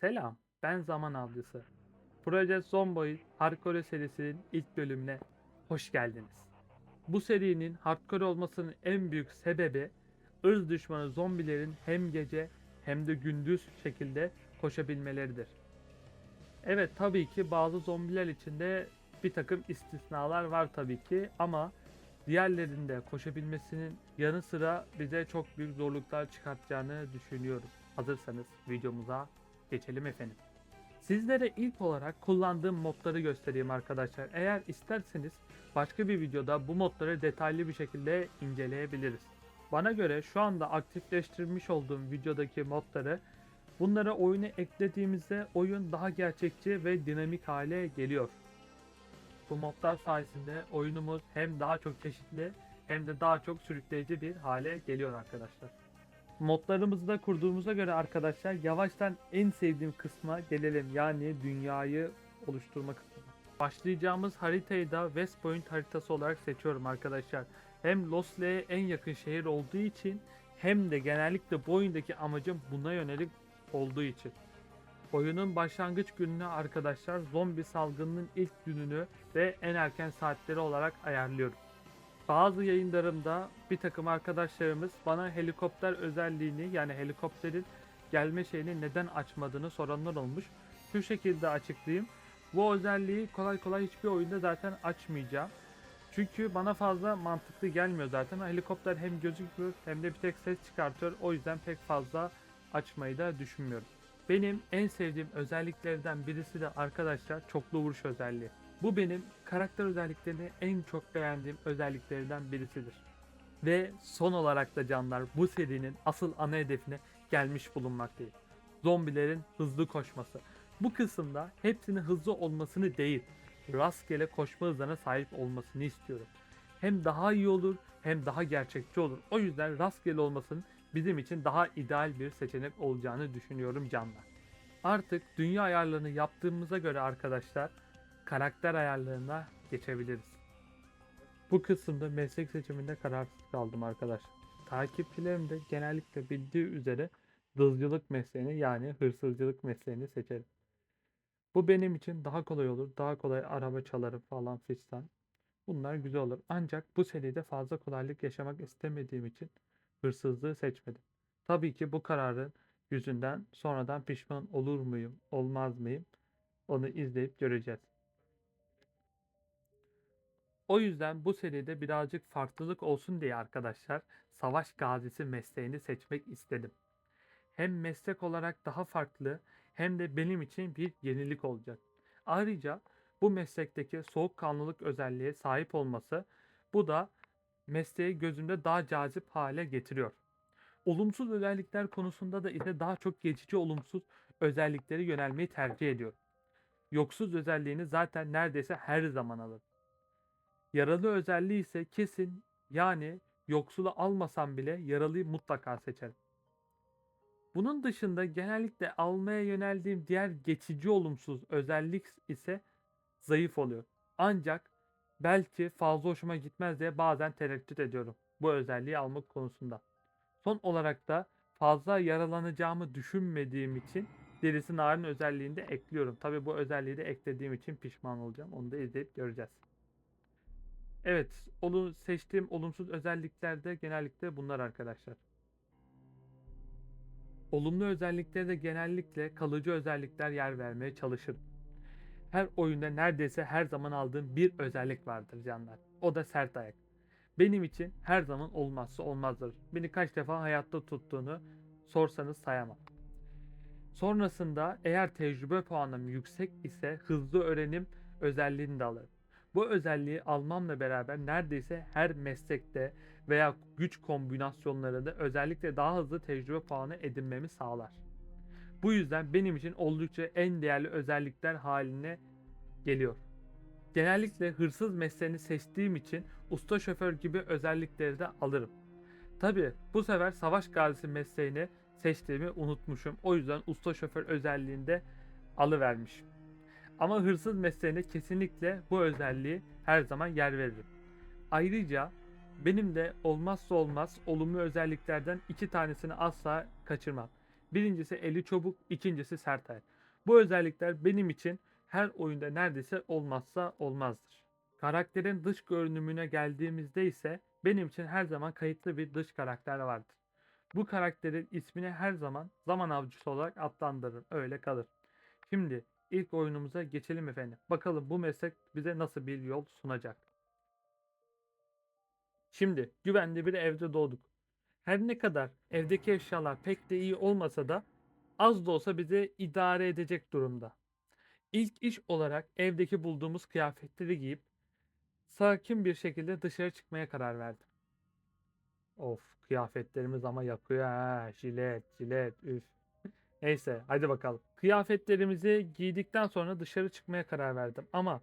Selam, ben Zaman Avcısı. Proje Zomboid Hardcore serisinin ilk bölümüne hoş geldiniz. Bu serinin hardcore olmasının en büyük sebebi ırz düşmanı zombilerin hem gece hem de gündüz şekilde koşabilmeleridir. Evet tabii ki bazı zombiler içinde bir takım istisnalar var tabii ki ama diğerlerinde koşabilmesinin yanı sıra bize çok büyük zorluklar çıkartacağını düşünüyorum. Hazırsanız videomuza geçelim efendim. Sizlere ilk olarak kullandığım modları göstereyim arkadaşlar. Eğer isterseniz başka bir videoda bu modları detaylı bir şekilde inceleyebiliriz. Bana göre şu anda aktifleştirmiş olduğum videodaki modları bunlara oyuna eklediğimizde oyun daha gerçekçi ve dinamik hale geliyor. Bu modlar sayesinde oyunumuz hem daha çok çeşitli hem de daha çok sürükleyici bir hale geliyor arkadaşlar. Modlarımızı da kurduğumuza göre arkadaşlar yavaştan en sevdiğim kısma gelelim. Yani dünyayı oluşturma kısmı. Başlayacağımız haritayı da West Point haritası olarak seçiyorum arkadaşlar. Hem Lostle'ye en yakın şehir olduğu için hem de genellikle bu oyundaki amacım buna yönelik olduğu için. Oyunun başlangıç gününü arkadaşlar zombi salgınının ilk gününü ve en erken saatleri olarak ayarlıyorum. Bazı yayınlarımda bir takım arkadaşlarımız bana helikopter özelliğini yani helikopterin gelme şeyini neden açmadığını soranlar olmuş. Şu şekilde açıklayayım. Bu özelliği kolay kolay hiçbir oyunda zaten açmayacağım. Çünkü bana fazla mantıklı gelmiyor zaten. Helikopter hem gözüküyor hem de bir tek ses çıkartıyor. O yüzden pek fazla açmayı da düşünmüyorum. Benim en sevdiğim özelliklerden birisi de arkadaşlar çoklu vuruş özelliği. Bu benim karakter özelliklerini en çok beğendiğim özelliklerinden birisidir. Ve son olarak da canlar bu serinin asıl ana hedefine gelmiş bulunmaktayım. Zombilerin hızlı koşması. Bu kısımda hepsinin hızlı olmasını değil, rastgele koşma hızına sahip olmasını istiyorum. Hem daha iyi olur hem daha gerçekçi olur. O yüzden rastgele olmasının bizim için daha ideal bir seçenek olacağını düşünüyorum canlar. Artık dünya ayarlarını yaptığımıza göre arkadaşlar karakter ayarlarına geçebiliriz. Bu kısımda meslek seçiminde kararsız kaldım arkadaşlar. Takipçilerim de genellikle bildiği üzere dızcılık mesleğini yani hırsızcılık mesleğini seçerim. Bu benim için daha kolay olur. Daha kolay araba çalarım falan fistan. Bunlar güzel olur. Ancak bu seride fazla kolaylık yaşamak istemediğim için hırsızlığı seçmedim. Tabii ki bu kararın yüzünden sonradan pişman olur muyum, olmaz mıyım? Onu izleyip göreceğiz. O yüzden bu seride birazcık farklılık olsun diye arkadaşlar savaş gazisi mesleğini seçmek istedim. Hem meslek olarak daha farklı hem de benim için bir yenilik olacak. Ayrıca bu meslekteki soğukkanlılık özelliğe sahip olması bu da mesleği gözümde daha cazip hale getiriyor. Olumsuz özellikler konusunda da ise daha çok geçici olumsuz özellikleri yönelmeyi tercih ediyorum. Yoksuz özelliğini zaten neredeyse her zaman alırım. Yaralı özelliği ise kesin yani yoksulu almasam bile yaralıyı mutlaka seçerim. Bunun dışında genellikle almaya yöneldiğim diğer geçici olumsuz özellik ise zayıf oluyor. Ancak belki fazla hoşuma gitmez diye bazen tereddüt ediyorum bu özelliği almak konusunda. Son olarak da fazla yaralanacağımı düşünmediğim için derisi narin özelliğini de ekliyorum. Tabi bu özelliği de eklediğim için pişman olacağım. Onu da izleyip göreceğiz. Evet, onu seçtiğim olumsuz özellikler de genellikle bunlar arkadaşlar. Olumlu özelliklere de genellikle kalıcı özellikler yer vermeye çalışırım. Her oyunda neredeyse her zaman aldığım bir özellik vardır canlar. O da sert ayak. Benim için her zaman olmazsa olmazdır. Beni kaç defa hayatta tuttuğunu sorsanız sayamam. Sonrasında eğer tecrübe puanım yüksek ise hızlı öğrenim özelliğini de alırım. Bu özelliği almamla beraber neredeyse her meslekte veya güç kombinasyonlarında özellikle daha hızlı tecrübe puanı edinmemi sağlar. Bu yüzden benim için oldukça en değerli özellikler haline geliyor. Genellikle hırsız mesleğini seçtiğim için usta şoför gibi özellikleri de alırım. Tabi bu sefer savaş gazisi mesleğini seçtiğimi unutmuşum. O yüzden usta şoför özelliğinde alıvermişim. Ama hırsız mesleğine kesinlikle bu özelliği her zaman yer veririm. Ayrıca benim de olmazsa olmaz olumlu özelliklerden iki tanesini asla kaçırmam. Birincisi eli çabuk, ikincisi sert ayak. Bu özellikler benim için her oyunda neredeyse olmazsa olmazdır. Karakterin dış görünümüne geldiğimizde ise benim için her zaman kayıtlı bir dış karakter vardır. Bu karakterin ismini her zaman zaman avcısı olarak adlandırırım. Öyle kalır. Şimdi ilk oyunumuza geçelim efendim. Bakalım bu meslek bize nasıl bir yol sunacak. Şimdi güvenli bir evde doğduk. Her ne kadar evdeki eşyalar pek de iyi olmasa da az da olsa bizi idare edecek durumda. İlk iş olarak evdeki bulduğumuz kıyafetleri giyip sakin bir şekilde dışarı çıkmaya karar verdim. Of kıyafetlerimiz ama yakıyor ha. Jilet, jilet, üf. Neyse hadi bakalım. Kıyafetlerimizi giydikten sonra dışarı çıkmaya karar verdim. Ama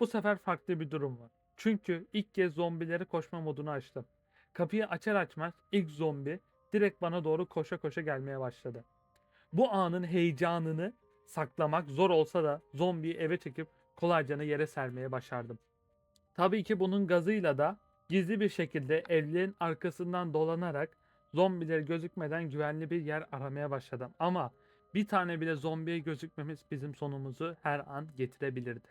bu sefer farklı bir durum var. Çünkü ilk kez zombileri koşma modunu açtım. Kapıyı açar açmaz ilk zombi direkt bana doğru koşa koşa gelmeye başladı. Bu anın heyecanını saklamak zor olsa da zombiyi eve çekip kolayca yere sermeye başardım. Tabii ki bunun gazıyla da gizli bir şekilde evlerin arkasından dolanarak zombiler gözükmeden güvenli bir yer aramaya başladım. Ama bir tane bile zombiye gözükmemiz bizim sonumuzu her an getirebilirdi.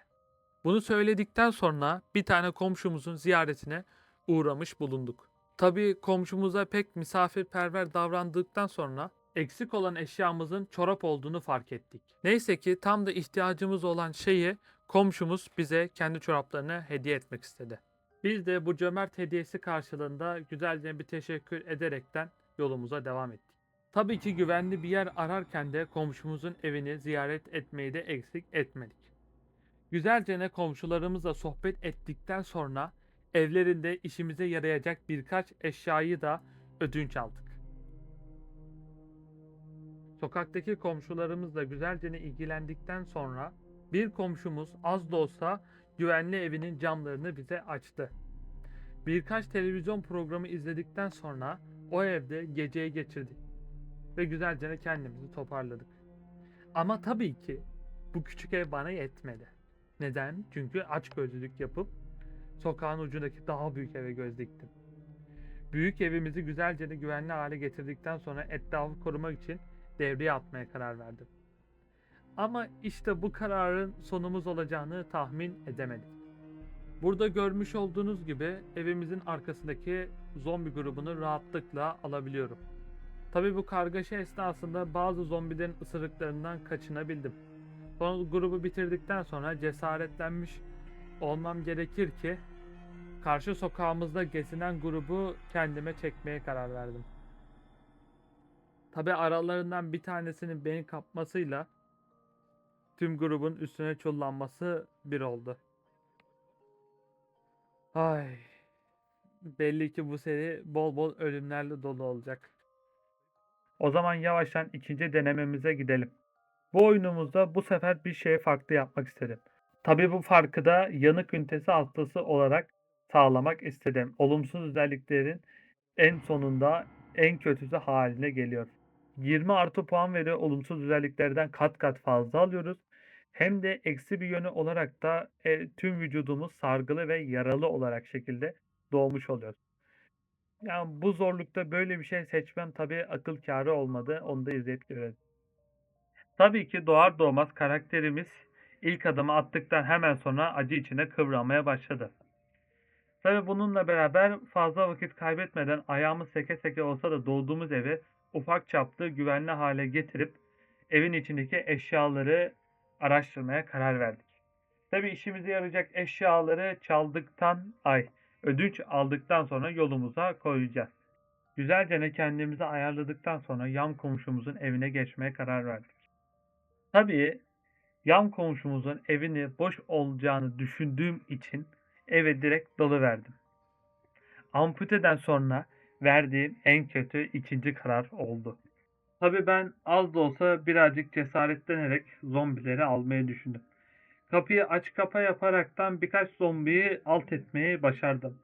Bunu söyledikten sonra bir tane komşumuzun ziyaretine uğramış bulunduk. Tabii komşumuza pek misafirperver davrandıktan sonra eksik olan eşyamızın çorap olduğunu fark ettik. Neyse ki tam da ihtiyacımız olan şeyi komşumuz bize kendi çoraplarını hediye etmek istedi. Biz de bu cömert hediyesi karşılığında güzelce bir teşekkür ederekten yolumuza devam ettik. Tabii ki güvenli bir yer ararken de komşumuzun evini ziyaret etmeyi de eksik etmedik. Güzelce ne komşularımızla sohbet ettikten sonra evlerinde işimize yarayacak birkaç eşyayı da ödünç aldık. Sokaktaki komşularımızla güzelce ilgilendikten sonra bir komşumuz az da olsa güvenli evinin camlarını bize açtı. Birkaç televizyon programı izledikten sonra o evde geceyi geçirdik ve güzelce kendimizi toparladık. Ama tabii ki bu küçük ev bana yetmedi. Neden? Çünkü aç gözlülük yapıp sokağın ucundaki daha büyük eve göz diktim. Büyük evimizi güzelce güvenli hale getirdikten sonra etrafı korumak için devreye atmaya karar verdim. Ama işte bu kararın sonumuz olacağını tahmin edemedim. Burada görmüş olduğunuz gibi evimizin arkasındaki zombi grubunu rahatlıkla alabiliyorum. Tabi bu kargaşa esnasında bazı zombilerin ısırıklarından kaçınabildim. Son grubu bitirdikten sonra cesaretlenmiş olmam gerekir ki karşı sokağımızda gezinen grubu kendime çekmeye karar verdim. Tabi aralarından bir tanesinin beni kapmasıyla tüm grubun üstüne çullanması bir oldu. Ay. Belli ki bu seri bol bol ölümlerle dolu olacak. O zaman yavaştan ikinci denememize gidelim. Bu oyunumuzda bu sefer bir şey farklı yapmak istedim. Tabi bu farkı da yanık ünitesi hastası olarak sağlamak istedim. Olumsuz özelliklerin en sonunda en kötüsü haline geliyor. 20 artı puan veriyor. Olumsuz özelliklerden kat kat fazla alıyoruz. Hem de eksi bir yönü olarak da e, tüm vücudumuz sargılı ve yaralı olarak şekilde doğmuş oluyor. Yani bu zorlukta böyle bir şey seçmem tabii akıl kârı olmadı. Onu da izleyip görelim. Tabii ki doğar doğmaz karakterimiz ilk adımı attıktan hemen sonra acı içine kıvranmaya başladı. Tabii bununla beraber fazla vakit kaybetmeden ayağımız seke seke olsa da doğduğumuz evi ufak çaplı güvenli hale getirip evin içindeki eşyaları araştırmaya karar verdik. Tabii işimize yarayacak eşyaları çaldıktan ay ödünç aldıktan sonra yolumuza koyacağız. Güzelce ne kendimizi ayarladıktan sonra yan komşumuzun evine geçmeye karar verdik. Tabii yan komşumuzun evini boş olacağını düşündüğüm için eve direkt dalıverdim. Amputeden sonra verdiğim en kötü ikinci karar oldu. Tabii ben az da olsa birazcık cesaretlenerek zombileri almayı düşündüm. Kapıyı aç kapa yaparaktan birkaç zombiyi alt etmeyi başardım.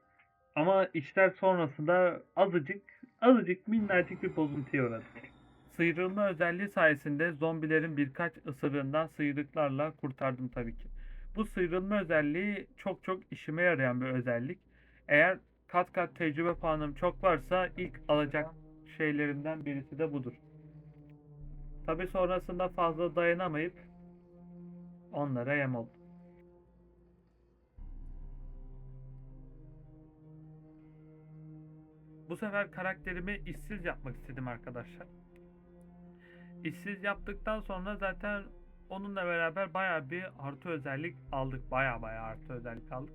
Ama işler sonrasında azıcık, azıcık minnacık bir bozuntuya uğradı. Sıyrılma özelliği sayesinde zombilerin birkaç ısırığından sıyrıklarla kurtardım tabii ki. Bu sıyrılma özelliği çok çok işime yarayan bir özellik. Eğer kat kat tecrübe puanım çok varsa ilk alacak şeylerimden birisi de budur. Tabi sonrasında fazla dayanamayıp onlara yem oldum. Bu sefer karakterimi işsiz yapmak istedim arkadaşlar. İşsiz yaptıktan sonra zaten onunla beraber baya bir artı özellik aldık. Baya baya artı özellik aldık.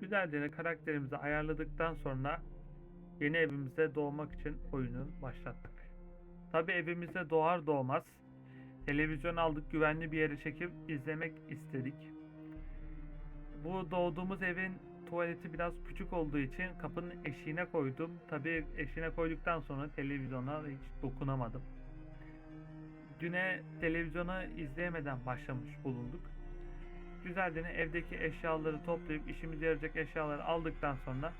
Güzelce karakterimizi ayarladıktan sonra yeni evimize doğmak için oyunu başlattık. Tabi evimize doğar doğmaz televizyon aldık güvenli bir yere çekip izlemek istedik. Bu doğduğumuz evin tuvaleti biraz küçük olduğu için kapının eşiğine koydum. Tabi eşiğine koyduktan sonra televizyona hiç dokunamadım. Düne televizyonu izleyemeden başlamış bulunduk. Güzelce evdeki eşyaları toplayıp işimize yarayacak eşyaları aldıktan sonra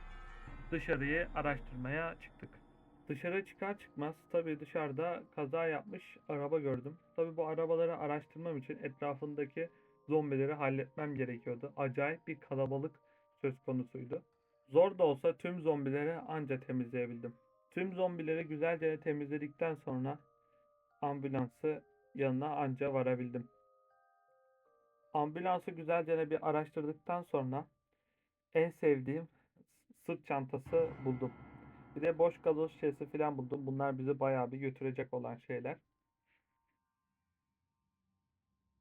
dışarıyı araştırmaya çıktık. Dışarı çıkar çıkmaz tabii dışarıda kaza yapmış araba gördüm. Tabii bu arabaları araştırmam için etrafındaki zombileri halletmem gerekiyordu. Acayip bir kalabalık söz konusuydu. Zor da olsa tüm zombileri anca temizleyebildim. Tüm zombileri güzelce temizledikten sonra ambulansı yanına anca varabildim. Ambulansı güzelce bir araştırdıktan sonra en sevdiğim sırt çantası buldum. Bir de boş gazoz şişesi falan buldum. Bunlar bizi bayağı bir götürecek olan şeyler.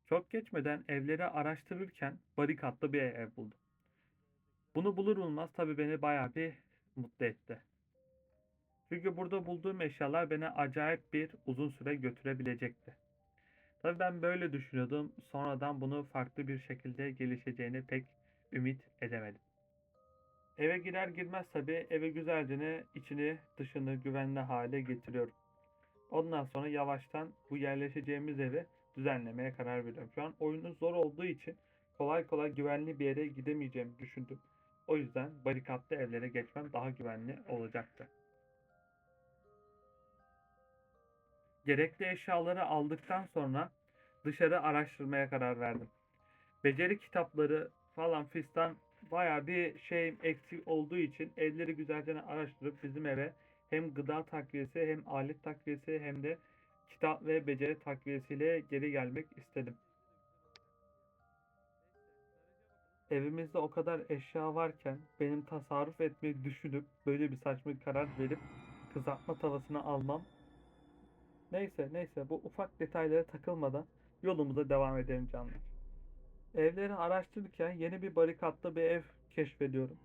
Çok geçmeden evleri araştırırken barikatlı bir ev buldum. Bunu bulur bulmaz tabii beni bayağı bir mutlu etti. Çünkü burada bulduğum eşyalar beni acayip bir uzun süre götürebilecekti. Tabii ben böyle düşünüyordum. Sonradan bunu farklı bir şekilde gelişeceğini pek ümit edemedim. Eve girer girmez tabii eve güzelce içini dışını güvenli hale getiriyorum. Ondan sonra yavaştan bu yerleşeceğimiz evi düzenlemeye karar veriyorum. Şu an oyunun zor olduğu için kolay kolay güvenli bir yere gidemeyeceğimi düşündüm. O yüzden barikatlı evlere geçmem daha güvenli olacaktı. Gerekli eşyaları aldıktan sonra dışarı araştırmaya karar verdim. Beceri kitapları falan fistan baya bir şey eksik olduğu için evleri güzelce araştırıp bizim eve hem gıda takviyesi hem alet takviyesi hem de kitap ve beceri takviyesiyle geri gelmek istedim. Evimizde o kadar eşya varken benim tasarruf etmeyi düşünüp böyle bir saçma karar verip kızartma tavasını almam. Neyse neyse bu ufak detaylara takılmadan yolumuza devam edelim canlar. Evleri araştırırken yeni bir barikatlı bir ev keşfediyorum.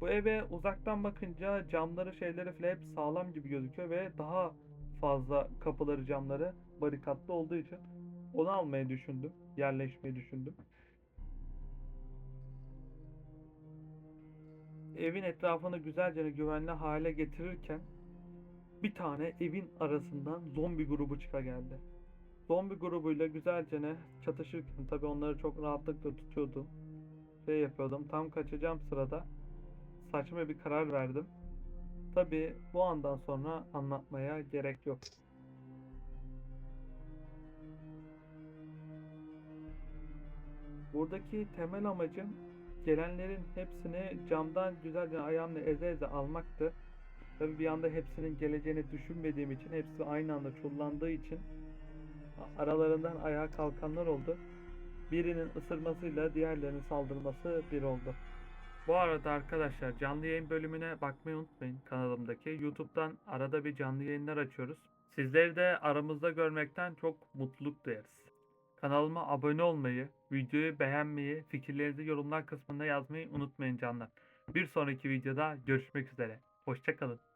Bu eve uzaktan bakınca camları şeyleri falan hep sağlam gibi gözüküyor ve daha fazla kapıları camları barikatlı olduğu için onu almayı düşündüm. Yerleşmeyi düşündüm. Evin etrafını güzelce güvenli hale getirirken bir tane evin arasından zombi grubu çıka geldi. Zombi grubuyla güzelce çatışırken tabi onları çok rahatlıkla tutuyordum. Şey yapıyordum tam kaçacağım sırada saçma bir karar verdim. Tabi bu andan sonra anlatmaya gerek yok. Buradaki temel amacım gelenlerin hepsini camdan güzelce ayağımla eze eze almaktı. Tabi bir anda hepsinin geleceğini düşünmediğim için hepsi aynı anda çullandığı için aralarından ayağa kalkanlar oldu. Birinin ısırmasıyla diğerlerinin saldırması bir oldu. Bu arada arkadaşlar canlı yayın bölümüne bakmayı unutmayın kanalımdaki. YouTube'dan arada bir canlı yayınlar açıyoruz. Sizleri de aramızda görmekten çok mutluluk duyarız. Kanalıma abone olmayı, videoyu beğenmeyi, fikirlerinizi yorumlar kısmında yazmayı unutmayın canlar. Bir sonraki videoda görüşmek üzere. Hoşçakalın.